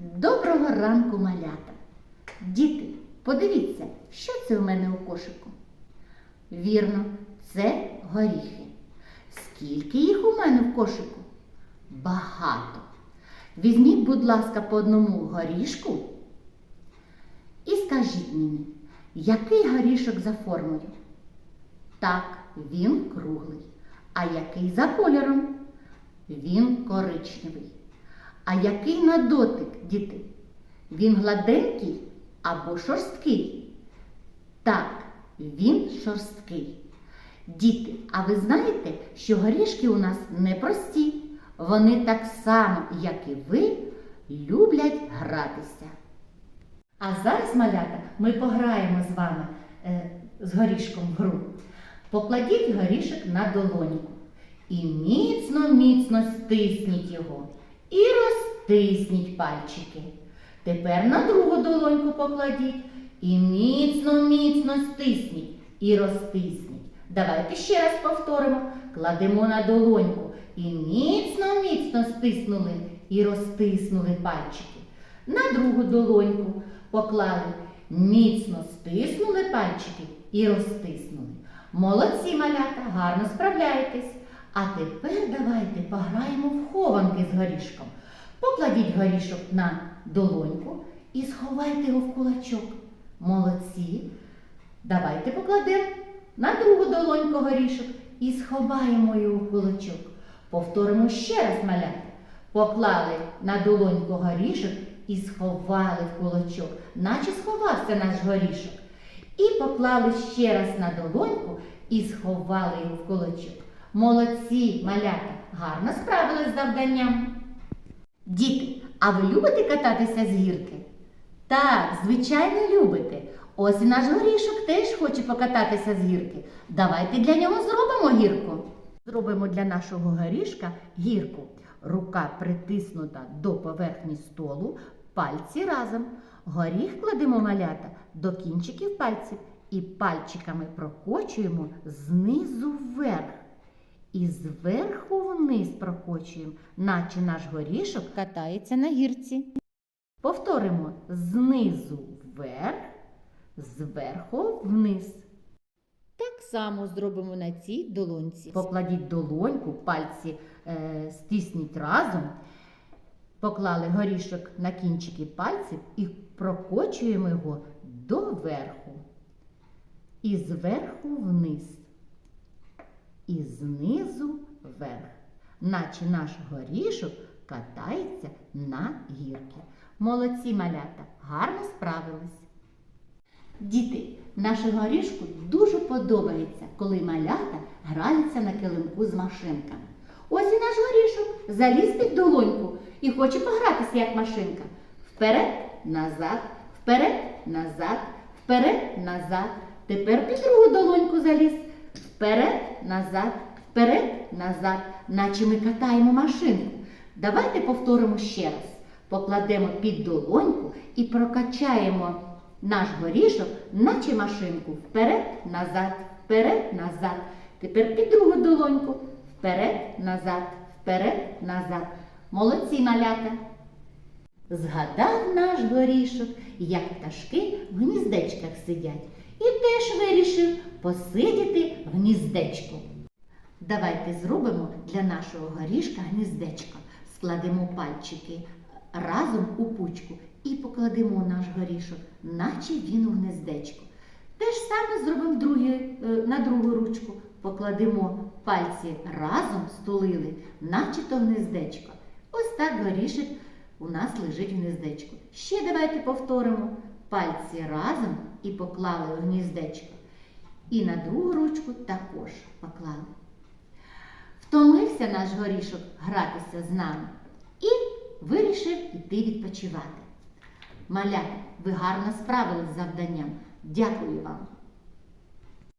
Доброго ранку, малята! Діти, подивіться, що це у мене у кошику? Вірно, це горіхи. Скільки їх у мене в кошику? Багато. Візьміть, будь ласка, по одному горішку і скажіть мені, який горішок за формою? Так, він круглий. А який за кольором? Він коричневий. А який на дотик, діти? Він гладенький або шорсткий? Так, він шорсткий. Діти, а ви знаєте, що горішки у нас непрості. Вони так само, як і ви, люблять гратися. А зараз, малята, ми пограємо з вами е, з горішком в гру. Покладіть горішок на долоньку і міцно, міцно стисніть його і розтисніть пальчики. Тепер на другу долоньку покладіть і міцно, міцно стисніть і розтисніть. Давайте ще раз повторимо. Кладемо на долоньку і міцно, міцно стиснули і розтиснули пальчики. На другу долоньку поклали, міцно стиснули пальчики і розтиснули. Молодці малята, гарно справляєтесь. А тепер давайте пограємо в хованки з горішком. Покладіть горішок на долоньку і сховайте його в кулачок. Молодці. Давайте покладемо на другу долоньку горішок і сховаємо його в кулачок. Повторимо ще раз малята. Поклали на долоньку горішок і сховали в кулачок, наче сховався наш горішок. І поклали ще раз на долоньку і сховали його в кулачок. Молодці, малята, гарно справились з завданням. Діти, а ви любите кататися з гірки? Так, звичайно, любите. Ось і наш горішок теж хоче покататися з гірки. Давайте для нього зробимо гірку. Зробимо для нашого горішка гірку. Рука притиснута до поверхні столу, пальці разом. Горіх кладемо малята до кінчиків пальців і пальчиками прокочуємо знизу вверх. І зверху вниз прокочуємо, наче наш горішок катається на гірці. Повторимо знизу вверх, зверху вниз. Так само зробимо на цій долоньці. Покладіть долоньку, пальці е, стисніть разом. Поклали горішок на кінчики пальців і прокочуємо його доверху. І зверху вниз. І знизу вверх. Наче наш горішок катається на гірки. Молодці малята, гарно справились. Діти, нашому горішку дуже подобається, коли малята граються на килимку з машинками. Ось і наш горішок заліз під долоньку і хоче погратися, як машинка. Вперед, назад, вперед, назад, вперед, назад. Тепер під другу долоньку заліз. Вперед, назад, вперед, назад, наче ми катаємо машинку. Давайте повторимо ще раз. Покладемо під долоньку і прокачаємо наш горішок, наче машинку. Вперед, назад, вперед, назад. Тепер під другу долоньку. Вперед, назад, вперед, назад. Молодці малята. Згадав наш горішок, як пташки в гніздечках сидять, і теж вирішив посидіти в гніздечку. Давайте зробимо для нашого горішка гніздечко. Складемо пальчики разом у пучку і покладемо наш горішок, наче він у гнездечко. Те ж саме зробимо другі, е, на другу ручку. Покладемо пальці разом стулили, наче то гнездечко. Ось так горішок у нас лежить в гнездечку. Ще давайте повторимо. Пальці разом і поклали в гніздечко. І на другу ручку також поклали. Втомився наш горішок гратися з нами і вирішив іти відпочивати. Малята, ви гарно справились з завданням. Дякую вам.